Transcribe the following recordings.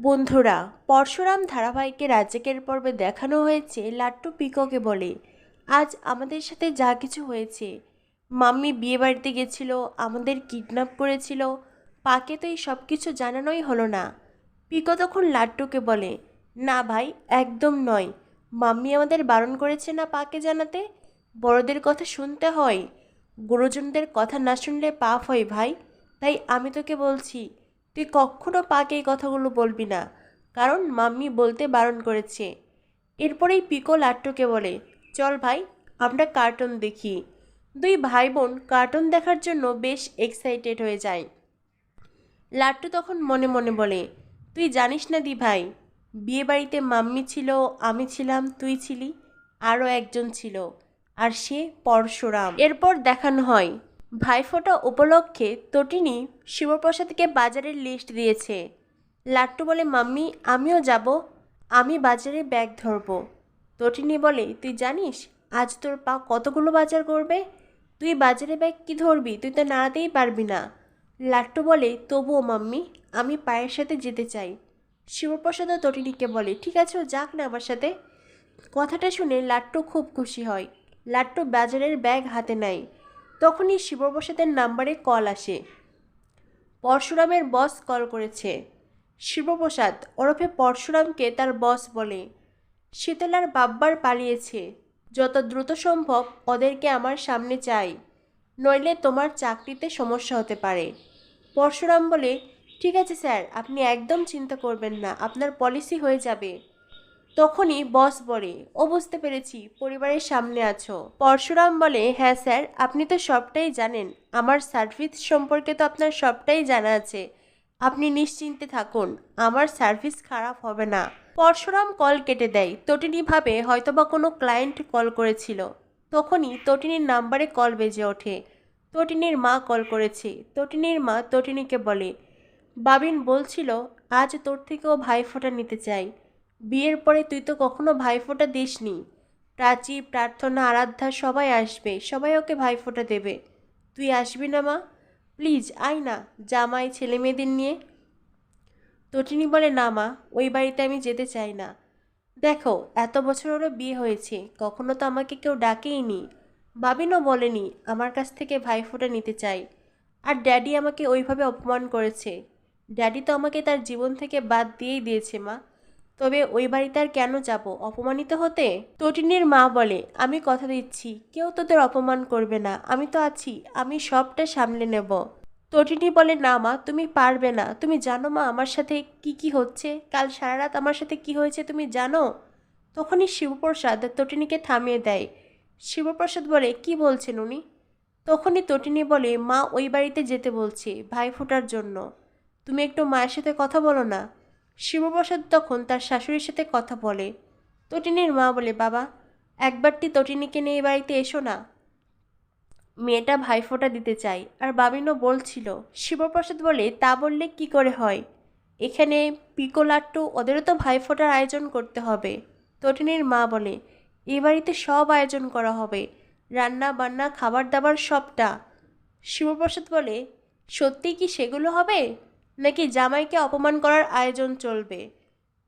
বন্ধুরা, পরশুরাম ধারাবাহিকে রাজ্যকের পর্বে দেখানো হয়েছে লাট্টু পিকোকে বলে। আজ আমাদের সাথে যা কিছু হয়েছে। মাম্মি বিয়ে বাড়িতে গেছিল, আমাদের কিডন্যাপ করেছিল, পাকে তো এই সব কিছু জানানোই হলো না। পিকো তখন লাট্টুকে বলে, না ভাই, একদম নয়। মাম্মি আমাদের বারণ করেছে না পাকে জানাতে? বড়দের কথা শুনতে হয়। গুরুজনদের কথা না শুনলে পাপ হয় ভাই। তাই আমি তোকে বলছি তুই কখনো পাকে এই কথাগুলো বলবি না। কারণ মাম্মি বলতে বারণ করেছে। এরপরেই পিকো লাট্টুকে বলে, চল ভাই, আমরা কার্টুন দেখি। দুই ভাই বোন কার্টুন দেখার জন্য বেশ এক্সাইটেড হয়ে যায়। লাট্টু তখন মনে মনে বলে, তুই জানিস না দি ভাই বিয়ে বাড়িতে মাম্মি ছিল, আমি ছিলাম, তুই ছিলি, আরও একজন ছিল, আর সে পরশুরাম। এরপর দেখানো হয় ভাইফোঁটা উপলক্ষে তটিনী শিবপ্রসাদকে বাজারের লিস্ট দিয়েছে। লাট্টু বলে, মাম্মি, আমিও যাব, আমি বাজারে ব্যাগ ধরবো। তটিনী বলে, তুই জানিস, আজ তোর পা কতগুলো বাজার করবে? তুই বাজারে ব্যাগ কি ধরবি? তুই তো নাড়াতেই পারবি না। লাট্টু বলে, তবুও মাম্মি, আমি পায়ের সাথে যেতে চাই। শিবপ্রসাদও তটিনীকে বলে, ঠিক আছে ও যাক না আমার সাথে। কথাটা শুনে লাট্টু খুব খুশি হয়। লাট্টু বাজারের ব্যাগ হাতে নেয়। তখনই শিবপ্রসাদের নাম্বারে কল আসে। পরশুরামের বস কল করেছে। শিবপ্রসাদ ওরফে পরশুরামকে তার বস বলে, শীতলার বাব্বার পালিয়েছে। যত দ্রুত সম্ভব ওদেরকে আমার সামনে চাই। নইলে তোমার চাকরিতে সমস্যা হতে পারে। পরশুরাম বলে, ঠিক আছে স্যার, আপনি একদম চিন্তা করবেন না। আপনার পলিসি হয়ে যাবে। তখনই বস বলে, ও বুঝতে পেরেছি, পরিবারের সামনে আছো। পরশুরাম বলে হ্যাঁ স্যার, আপনি তো সবটাই জানেন। আমার সার্ভিস সম্পর্কে তো আপনার সবটাই জানা আছে। আপনি নিশ্চিন্তে থাকুন, আমার সার্ভিস খারাপ হবে না। পরশুরাম কল কেটে দেয়। তটিনী ভাবে হয়তোবা কোনো ক্লায়েন্ট কল করেছিল। তখনই তটিনীর নাম্বারে কল বেজে ওঠে। তটিনীর মা কল করেছে। তটিনীর মা তটিনীকে বলে, বাবিন বলছিল, আজ তোর থেকেও ভাইফোঁটা নিতে চাই। বিয়ের পরে তুই তো কখনো ভাইফোঁটা দিসনি। প্রাচী, প্রার্থনা, আরাধ্যা সবাই আসবে, সবাই ওকে ভাইফোঁটা দেবে। তুই আসবি না মা? প্লিজ, আয় না জামাই ছেলে মেয়েদের নিয়ে। তটিনী বলে, না মা, ওই বাড়িতে আমি যেতে চাই না। দেখো, এত বছর ওরও বিয়ে হয়েছে, কখনো তো আমাকে কেউ ডাকেইনি। বাবিনও বলেনি, আমার কাছ থেকে ভাইফোঁটা নিতে চাই। আর ড্যাডি আমাকে ওইভাবে অপমান করেছে। ড্যাডি তো আমাকে তার জীবন থেকে বাদ দিয়েই দিয়েছে মা। তবে ওই বাড়িতে আর কেন যাব? অপমানিত হতে? তটিনীর মা বলে, আমি কথা দিচ্ছি, কেউ তোদের অপমান করবে না, আমি তো আছি, আমি সবটা সামলে নেব। তটিনী বলে, না মা, তুমি পারবে না, তুমি জানো মা আমার সাথে কি কি হচ্ছে? কাল সারা রাত আমার সাথে কি হয়েছে তুমি জানো? তখনই শিবপ্রসাদ তটিনীকে থামিয়ে দেয়। শিবপ্রসাদ বলে, কি বলছেন উনি? তখনই তটিনী বলে, মা ওই বাড়িতে যেতে বলছে, ভাই ফোটার জন্য। তুমি একটু মায়ের সাথে কথা বলো না। শিবপ্রসাদ তখন তার শাশুড়ির সাথে কথা বলে। তটিনীর মা বলে, বাবা, একবারটি তটিনীকে নিয়ে বাড়িতে এসো না। মেয়েটা ভাইফোঁটা দিতে চাই আর বাবিনও বলছিল, শিবপ্রসাদ বলে, তা বললে কি করে হয়? এখানে পিকো লাট্টু, ওদেরও তো ভাইফোঁটার আয়োজন করতে হবে। তটিনীর মা বলে, এ বাড়িতে সব আয়োজন করা হবে। রান্না বান্না খাবার দাবার সবটা। শিবপ্রসাদ বলে সত্যি কি সেগুলো হবে? নাকি জামাইকে অপমান করার আয়োজন চলবে?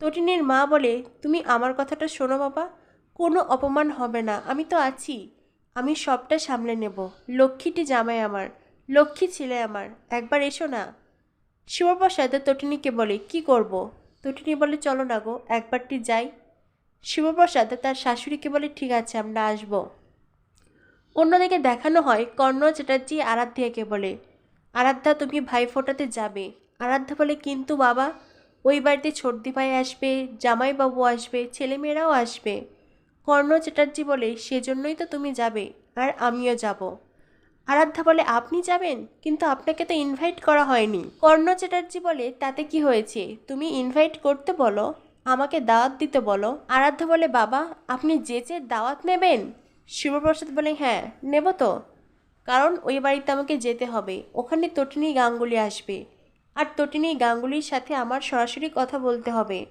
তটিনীর মা বলে, তুমি আমার কথাটা শোনো বাবা। কোনো অপমান হবে না। আমি তো আছি। আমি সবটা সামলে নেব। লক্ষ্মীটি জামাই আমার। লক্ষ্মী ছিলে আমার। একবার এসো না। শিবপ্রসাদ তটিনীকে বলে, কি করব। তটিনী বলে, চলো না গো, একবারটি যাই। শিবপ্রসাদ তার শাশুড়িকে বলে, ঠিক আছে, আমরা আসব। অন্যদিকে দেখানো হয় কর্ণ চ্যাটার্জি আরাধ্যাকে বলে, আরাধ্যা, তুমি ভাই ফোটাতে যাবে। আরাধ্যা বলে, কিন্তু বাবা, ওই বাড়িতে ছোটদি ভাই আসবে, জামাইবাবু আসবে, ছেলেমেয়েরাও আসবে। কর্ণ চ্যাটার্জি বলে, সেজন্যই তো তুমি যাবে, আর আমিও যাব। আরাধ্যা বলে, আপনি যাবেন? কিন্তু আপনাকে তো ইনভাইট করা হয়নি। কর্ণ চ্যাটার্জি বলে, তাতে কি হয়েছে? তুমি ইনভাইট করতে বলো, আমাকে দাওয়াত দিতে বলো। আরাধ্যা বলে, বাবা, আপনি যে যে দাওয়াত নেবেন? শিবপ্রসাদ বলে হ্যাঁ নেব তো। কারণ ওই বাড়িতে আমাকে যেতে হবে। ওখানে তটিনী গাঙ্গুলি আসবে। আর তটিনী গাঙ্গুলির সাথে আমার সরাসরি কথা বলতে হবে।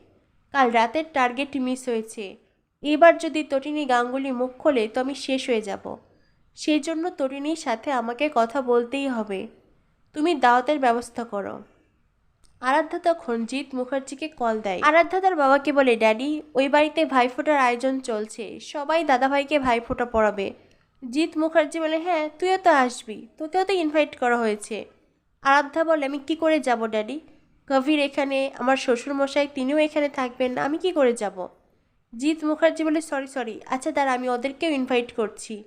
কাল রাতের টার্গেট মিস হয়েছে। এবার যদি তটিনী গাঙ্গুলি মুখ খোলে, তো আমি শেষ হয়ে যাব। সেই জন্য তরিণীর সাথে আমাকে কথা বলতেই হবে। তুমি দাওয়াতের ব্যবস্থা করো। আরাধ্যা তখন জিৎ মুখার্জিকে কল দেয়। আরাধ্যা তার বাবাকে বলে, ড্যাডি, ওই বাড়িতে ভাইফোঁটার আয়োজন চলছে। সবাই দাদাভাইকে ভাইফোঁটা পড়াবে। জিৎ মুখার্জি বলে হ্যাঁ তুইও তো আসবি। তোকেও তো ইনভাইট করা হয়েছে। আরাধ্যা বলে, আমি কি করে যাব, ড্যাডি? কবির এখানে, আমার শ্বশুরমশাই তিনিও এখানে থাকবেন, আমি কি করে যাব? জিৎ মুখার্জি বলে, সরি সরি আচ্ছা দাঁড়া, আমি ওদেরকেও ইনভাইট করছি।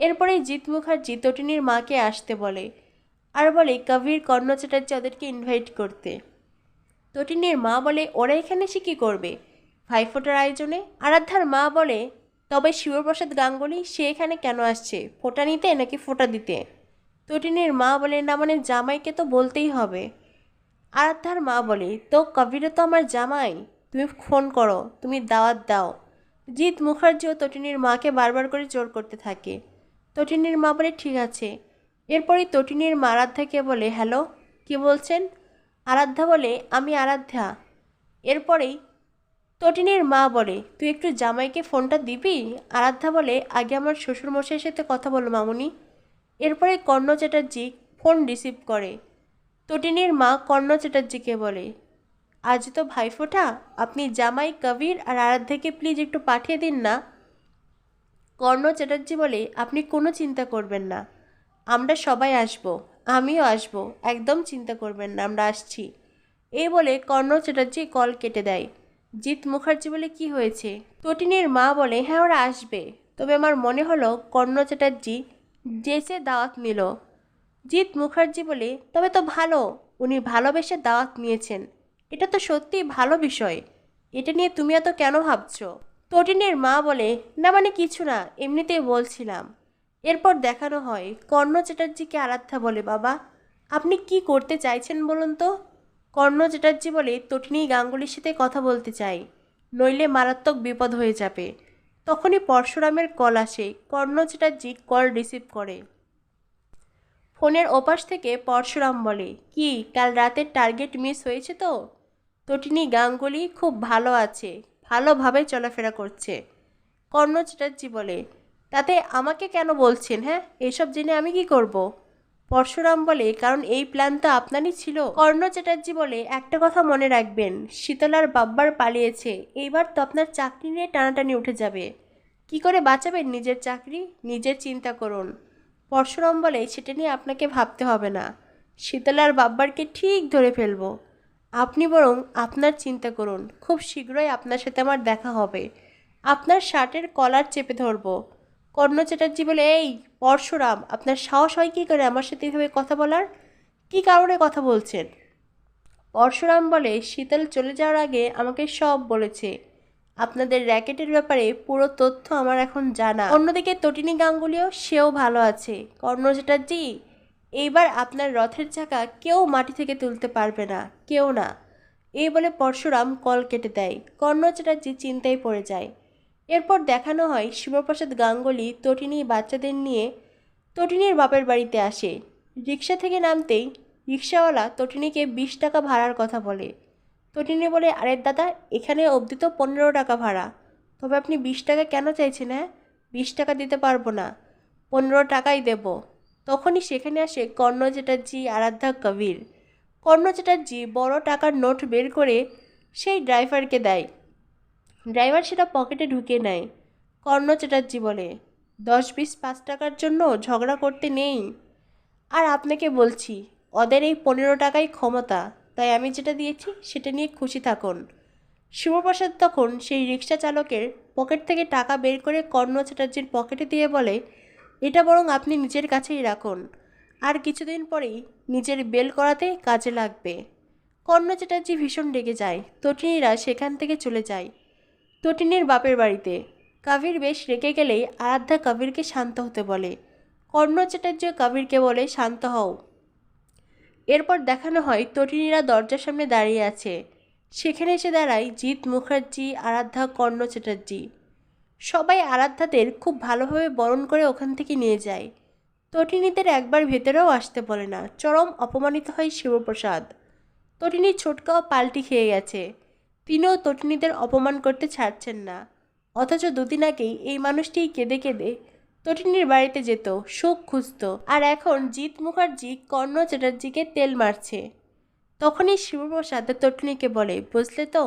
এরপরেই জিৎ মুখার্জি তটিনীর মাকে আসতে বলে, আর বলে কবির কর্ণ চ্যাটার্জি ওদেরকে ইনভাইট করতে। তটিনীর মা বলে, ওরা এখানে সে কী করবে? ভাইফোঁটার আয়োজনে, আরাধ্যার মা বলে, তবে শিবপ্রসাদ গাঙ্গুলি, সে এখানে কেন আসছে? ফোঁটা নিতে নাকি ফোঁটা দিতে? তটিনীর মা বলে না মানে জামাইকে তো বলতেই হবে। আরাধ্যার মা বলে, তো কবিরও তো আমার জামাই। তুমি ফোন করো, তুমি দাওয়াত দাও। জিৎ মুখার্জিও তটিনীর মাকে বারবার করে জোর করতে থাকে। তটিনীর মা বলে, ঠিক আছে। এরপরই তটিনীর মা আরাধ্যাকে বলে, হ্যালো, কি বলছেন? আরাধ্যা বলে, আমি আরাধ্যা। এরপরেই তটিনীর মা বলে, তুই একটু জামাইকে ফোনটা দিবি? আরাধ্যা বলে, আগে আমার শ্বশুরমশাইয়ের সাথে কথা বলো মামুনি। এরপরে কর্ণ চ্যাটার্জি ফোন রিসিভ করে। তটিনীর মা কর্ণ চ্যাটার্জিকে বলে, আজ তো ভাইফোঁটা, আপনি জামাই, কবির আর আরাধ্যাকে প্লিজ একটু পাঠিয়ে দিন না। কর্ণ চ্যাটার্জি বলে, আপনি কোনো চিন্তা করবেন না, আমরা সবাই আসব, আমিও আসব, একদম চিন্তা করবেন না, আমরা আসছি। এই বলে কর্ণ চ্যাটার্জি কল কেটে দেয়। জিৎ মুখার্জি বলে, কি হয়েছে? তটিনীর মা বলে হ্যাঁ ওরা আসবে। তবে আমার মনে হলো কর্ণ চ্যাটার্জি জেসে দাওয়াত নিল। জিৎ মুখার্জি বলে, তবে তো ভালো, উনি ভালোবেসে দাওয়াত নিয়েছেন। এটা তো সত্যিই ভালো বিষয়। এটা নিয়ে তুমি এত কেন ভাবছ? তটিনের মা বলে, না মানে কিছু না, এমনিতেই বলছিলাম। এরপর দেখানো হয়, কর্ণ চ্যাটার্জিকে আরাধ্যা বলে, বাবা, আপনি কি করতে চাইছেন বলুন তো? কর্ণ চ্যাটার্জি বলে, তটিনী গাঙ্গুলির সাথে কথা বলতে চাই, নইলে মারাত্মক বিপদ হয়ে যাবে। তখনই পরশুরামের কল আসে। কর্ণ চ্যাটার্জি কল রিসিভ করে। ফোনের ওপাশ থেকে পরশুরাম বলে, কি, কাল রাতের টার্গেট মিস হয়েছে তো? তটিনী গাঙ্গুলি খুব ভালো আছে, ভালোভাবে চলাফেরা করছে। কর্ণ চ্যাটার্জি বলে, তাতে আমাকে কেন বলছেন হ্যাঁ? এসব জেনে আমি কি করব। পরশুরাম বলে, কারণ এই প্ল্যান তো আপনারই ছিল। কর্ণ চ্যাটার্জি বলে, একটা কথা মনে রাখবেন শীতলার বাব্বার পালিয়েছে, এইবার তো আপনার চাকরি নিয়ে টানাটানি উঠে যাবে। কি করে বাঁচাবেন নিজের চাকরি? নিজের চিন্তা করুন। পরশুরাম বলে, সেটা নিয়ে আপনাকে ভাবতে হবে না। শীতলার বাব্বারকে ঠিক ধরে ফেলব। আপনি বরং আপনার চিন্তা করুন। খুব শীঘ্রই আপনার সাথে আমার দেখা হবে। আপনার শার্টের কলার চেপে ধরবো। কর্ণ চ্যাটার্জি বলে, এই পরশুরাম, আপনার সাহস হয় কী করে আমার সাথে এভাবে কথা বলার? কী কারণে কথা বলছেন? পরশুরাম বলে, শীতল চলে যাওয়ার আগে আমাকে সব বলেছে। আপনাদের র্যাকেটের ব্যাপারে পুরো তথ্য আমার এখন জানা। অন্যদিকে তটিনী গাঙ্গুলিও সেও ভালো আছে। কর্ণ চ্যাটার্জি, এইবার আপনার রথের চাকা কেউ মাটি থেকে তুলতে পারবে না, কেউ না। এই বলে পরশুরাম কল কেটে দেয়। কর্ণ চ্যাটার্জি চিন্তায় পড়ে যায়। এরপর দেখানো হয় শিবপ্রসাদ গাঙ্গুলি তটিনী বাচ্চাদের নিয়ে তটিনীর বাপের বাড়িতে আসে। রিক্সা থেকে নামতেই রিক্সাওয়ালা তটিনীকে বিশ টাকা ভাড়ার কথা বলে। তটিনী বলে, আরে দাদা, এখানে অবধি তো পনেরো টাকা ভাড়া। তবে আপনি বিশ টাকা কেন চাইছেন হ্যাঁ? বিশ টাকা দিতে পারব না। পনেরো টাকাই দেব। তখনই সেখানে আসে কর্ণ চ্যাটার্জি, আরাধ্যা কবির। কর্ণ চ্যাটার্জি বড় টাকার নোট বের করে সেই ড্রাইভারকে দেয়। ড্রাইভার সেটা পকেটে ঢুকে নেয়। কর্ণ চ্যাটার্জি বলে, দশ বিশ পাঁচ টাকার জন্য ঝগড়া করতে নেই। আর আপনাকে বলছি, ওদের এই পনেরো টাকাই ক্ষমতা, তাই আমি যেটা দিয়েছি সেটা নিয়ে খুশি থাকুন। শিবপ্রসাদ তখন সেই রিক্সা চালকের পকেট থেকে টাকা বের করে কর্ণ চ্যাটার্জির পকেটে দিয়ে বলে, এটা বরং আপনি নিজের কাছেই রাখুন। আর কিছুদিন পরেই নিজের বেল করাতে কাজে লাগবে। কর্ণ চ্যাটার্জি ভীষণ রেগে যায় তটিনীরা সেখান থেকে চলে যায়। তটিনীর বাপের বাড়িতে। কাবির বেশ রেগে গেলেই আরাধ্যা কবিরকে শান্ত হতে বলে। কর্ণ চ্যাটার্য কবিরকে বলে, শান্ত হও। এরপর দেখানো হয় তটিনীরা দরজার সামনে দাঁড়িয়ে আছে। সেখানে এসে দাঁড়ায় জিৎ মুখার্জি, আরাধ্যা, কর্ণ চ্যাটার্জি। সবাই আরাধ্যাদের খুব ভালোভাবে বরণ করে ওখান থেকে নিয়ে যায়। তটিনীদের একবার ভেতরেও আসতে বলে না, চরম অপমানিত হয় শিবপ্রসাদ। তটিনীর ছোটকাও পাল্টি খেয়ে গেছে। তিনিও তটিনীদের অপমান করতে ছাড়ছেন না। অথচ দুদিন আগেই এই মানুষটি কেঁদে কেঁদে তটিনীর বাড়িতে যেত সুখ খুঁজত, আর এখন জিৎ মুখার্জি কর্ণ চ্যাটার্জিকে তেল মারছে। তখনই শিবপ্রসাদ তটিনীকে বলে, বুঝলে তো?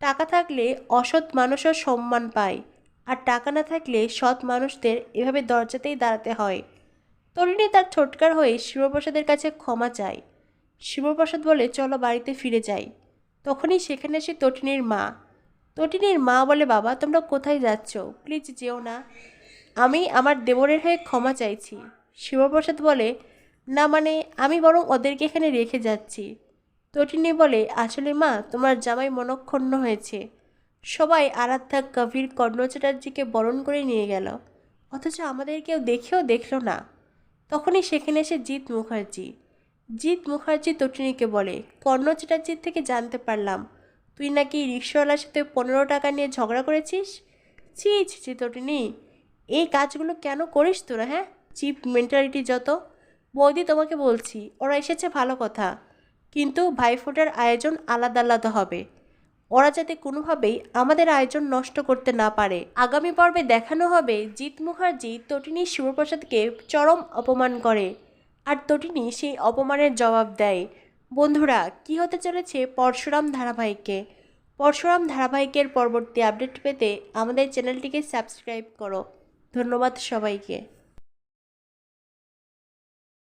টাকা থাকলে অসৎ মানুষও সম্মান পায়, আর টাকা না থাকলে সৎ মানুষদের এভাবে দরজাতেই দাঁড়াতে হয়। তরিণী তার ছোটকার হয়ে শিবপ্রসাদের কাছে ক্ষমা চায়। শিবপ্রসাদ বলে, চলো বাড়িতে ফিরে যাই। তখনই সেখানে আসে তটিনীর মা তটিনীর মা বলে, বাবা, তোমরা কোথায় যাচ্ছ? প্লিজ যেও না। আমি আমার দেবরের হয়ে ক্ষমা চাইছি। শিবপ্রসাদ বলে, না মানে আমি বরং ওদেরকে এখানে রেখে যাচ্ছি। তটিনী বলে, আসলে মা, তোমার জামাই মনক্ষণ্ণ হয়েছে। সবাই আরাধ্যা কবির কর্ণ চ্যাটার্জিকে বরণ করে নিয়ে গেল। অথচ আমাদের কেউ দেখেও দেখল না। তখনই সেখানে এসে জিৎ মুখার্জি জিৎ মুখার্জি তটিনীকে বলে, কর্ণ চ্যাটার্জির থেকে জানতে পারলাম। তুই নাকি রিক্সাওয়ালার সাথে পনেরো টাকা নিয়ে ঝগড়া করেছিস? ছি ছি ছি, তটিনী। এই কাজগুলো কেন করিস তোরা হ্যাঁ? চিপ মেন্টালিটি যত। বৌদি, তোমাকে বলছি, ওরা এসেছে ভালো কথা। কিন্তু ভাইফোঁটার আয়োজন আলাদা আলাদা হবে। ওরা যাতে কোনোভাবেই আমাদের আয়োজন নষ্ট করতে না পারে। আগামী পর্বে দেখানো হবে জিৎ মুখার্জি তটিনী শিবপ্রসাদকে চরম অপমান করে। আর তটিনী সেই অপমানের জবাব দেয়, বন্ধুরা, কি হতে চলেছে পরশুরাম ধারাবাহিককে পরশুরাম ধারাবাহিকের পরবর্তী আপডেট পেতে আমাদের চ্যানেলটিকে সাবস্ক্রাইব করো। ধন্যবাদ সবাইকে।